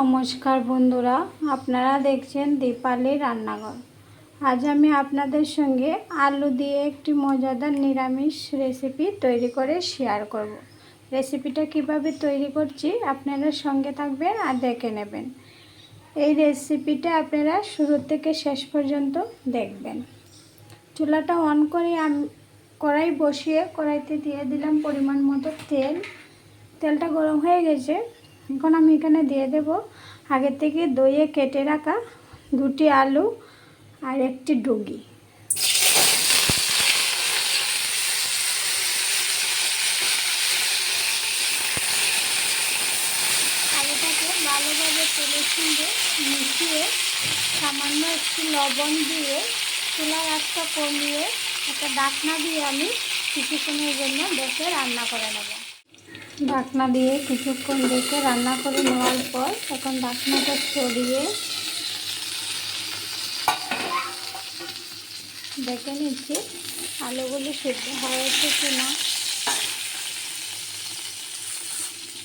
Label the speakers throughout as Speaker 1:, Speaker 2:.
Speaker 1: নমস্কার বন্ধুরা, আপনারা দেখছেন দীপালি রান্নাঘর। আজ আমি আপনাদের সঙ্গে আলু দিয়ে একটি মজাদার নিরামিষ রেসিপি তৈরি করে শেয়ার করব। রেসিপিটা কীভাবে তৈরি করছি আপনারা সঙ্গে থাকবেন আর দেখে নেবেন। এই রেসিপিটা আপনারা শুরু থেকে শেষ পর্যন্ত দেখবেন। চুলাটা অন করে আমি, কড়াই বসিয়ে কড়াইতে দিয়ে দিলাম পরিমাণ মতো তেল। তেলটা গরম হয়ে গেছে। এখন আমি এখানে দিয়ে দেব। আগে থেকে দইয়ে কেটে রাখা দুটি আলু আর একটি ডুগি। আলুটাকে ভালোভাবে তেলের সঙ্গে মিশিয়ে সামান্য একটু লবণ দিয়ে চুলার আঁচটা কমিয়ে একটা ডাকনা দিয়ে আমি কিছুক্ষণের জন্য ডেকে রান্না করে নেব। ঢাকনা দিয়ে কিছুক্ষণ রেখে রান্না করে নেওয়ার পর এখন ঢাকনাটা সরিয়ে দেখে নিচ্ছি আলুগুলো সেদ্ধ হয়েছে কিনা।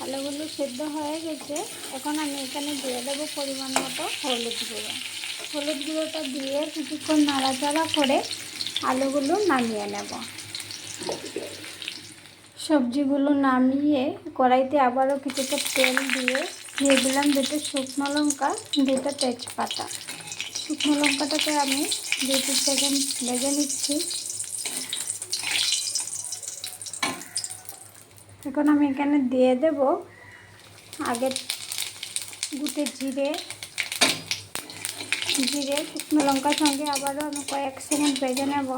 Speaker 1: আলুগুলো সেদ্ধ হয়ে গেছে। এখন আমি এখানে দিয়ে দেবো পরিমাণ মতো হলুদ গুঁড়ো। হলুদ গুঁড়োটা দিয়ে কিছুক্ষণ নাড়াচাড়া করে আলুগুলো নামিয়ে নেব। সবজিগুলো নামিয়ে কড়াইতে আবারও কিছুটা তেল দিয়ে দিয়ে দিলাম দুটো শুকনো লঙ্কা, দুটো তেজপাতা। শুকনো লঙ্কাটাকে আমি দুটো সেকেন্ড ভেজে নিচ্ছি। এখন আমি এখানে দিয়ে দেব আগে গুটে জিরে। জিরে, শুকনো লঙ্কার সঙ্গে আবারও আমি কয়েক সেকেন্ড ভেজে নেব।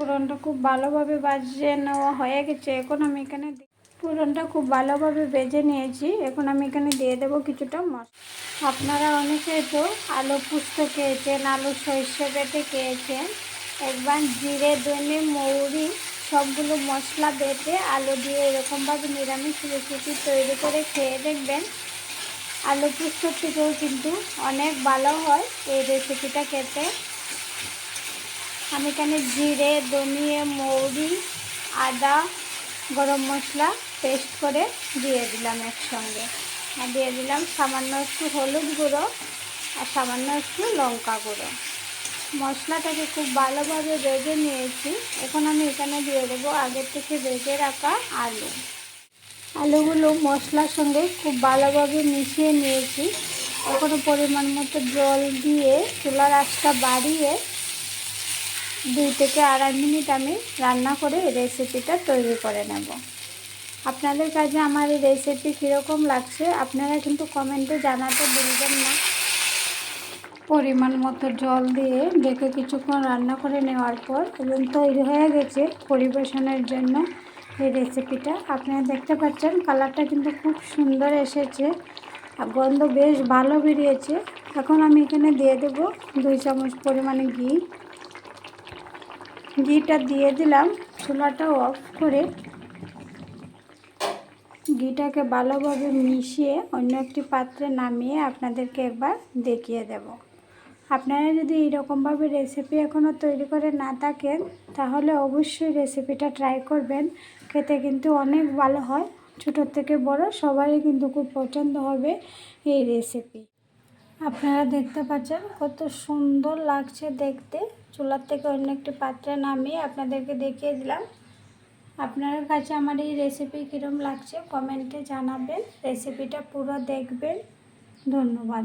Speaker 1: পুরনটা খুব ভালোভাবে বাজিয়ে নেওয়া হয়ে গেছে। এখন আমি এখানে পুরনটা খুব ভালোভাবে বেজে নিয়েছি। এখন আমি এখানে দিয়ে দেবো কিছুটা মশলা আপনারা অনেকে তো আলু পুস্ত খেয়েছেন, আলু সর্ষে বেটে খেয়েছেন। একবার জিরে, ধনে, মৌরি সবগুলো মশলা বেটে আলু দিয়ে এরকমভাবে নিরামিষ রেসিপি তৈরি করে খেয়ে দেখবেন। আলু পুস্তর থেকেও কিন্তু অনেক ভালো হয় এই রেসিপিটা খেতে। আমি এখানে জিরে, ধনিয়ে, মৌরি, আদা, গরম মশলা পেস্ট করে দিয়ে দিলাম একসঙ্গে। আর দিয়ে দিলাম সামান্য একটু হলুদ গুঁড়ো আর সামান্য একটু লঙ্কা গুঁড়ো। মশলাটাকে খুব ভালোভাবে বেজে নিয়েছি। এখন আমি এখানে দিয়ে দেবো আগের থেকে বেজে রাখা আলু। আলুগুলো মশলার সঙ্গে খুব ভালোভাবে মিশিয়ে নিয়েছি। এখনও পরিমাণ মতো জল দিয়ে চুলার আঁচটা বাড়িয়ে দুই থেকে আড়াই মিনিট আমি রান্না করে রেসিপিটা তৈরি করে নেব। আপনাদের কাছে আমার এই রেসিপি কীরকম লাগছে, আপনারা কিন্তু কমেন্টে জানাতে বলবেন না। পরিমাণ মতো জল দিয়ে ডেকে কিছুক্ষণ রান্না করে নেওয়ার পর এবং তৈরি হয়ে গেছে পরিবেশনের জন্য এই রেসিপিটা আপনারা দেখতে পাচ্ছেন কালারটা কিন্তু খুব সুন্দর এসেছে আর গন্ধ বেশ ভালো বেরিয়েছে। এখন আমি এখানে দিয়ে দেব দুই চামচ পরিমাণে ঘি। ঘিটা দিয়ে দিলাম চুলাটা অফ করে ঘিটাকে ভালোভাবে মিশিয়ে অন্য একটি পাত্রে নামিয়ে আপনাদেরকে একবার দেখিয়ে দেব। আপনারা যদি এইরকমভাবে রেসিপি এখনও তৈরি করে না থাকেন, তাহলে অবশ্যই রেসিপিটা ট্রাই করবেন। খেতে কিন্তু অনেক ভালো হয় ছোটোর থেকে বড়, সবারই কিন্তু খুব পছন্দ হবে এই রেসিপি আপনারা দেখতে পাচ্ছেন কত সুন্দর লাগছে দেখতে। চুলার থেকে অন্য একটি পাত্রে নামিয়ে আপনাদেরকে দেখিয়ে দিলাম। আপনার কাছে আমার এই রেসিপি কীরম লাগছে কমেন্টে জানাবেন। রেসিপিটা পুরো দেখবেন। ধন্যবাদ।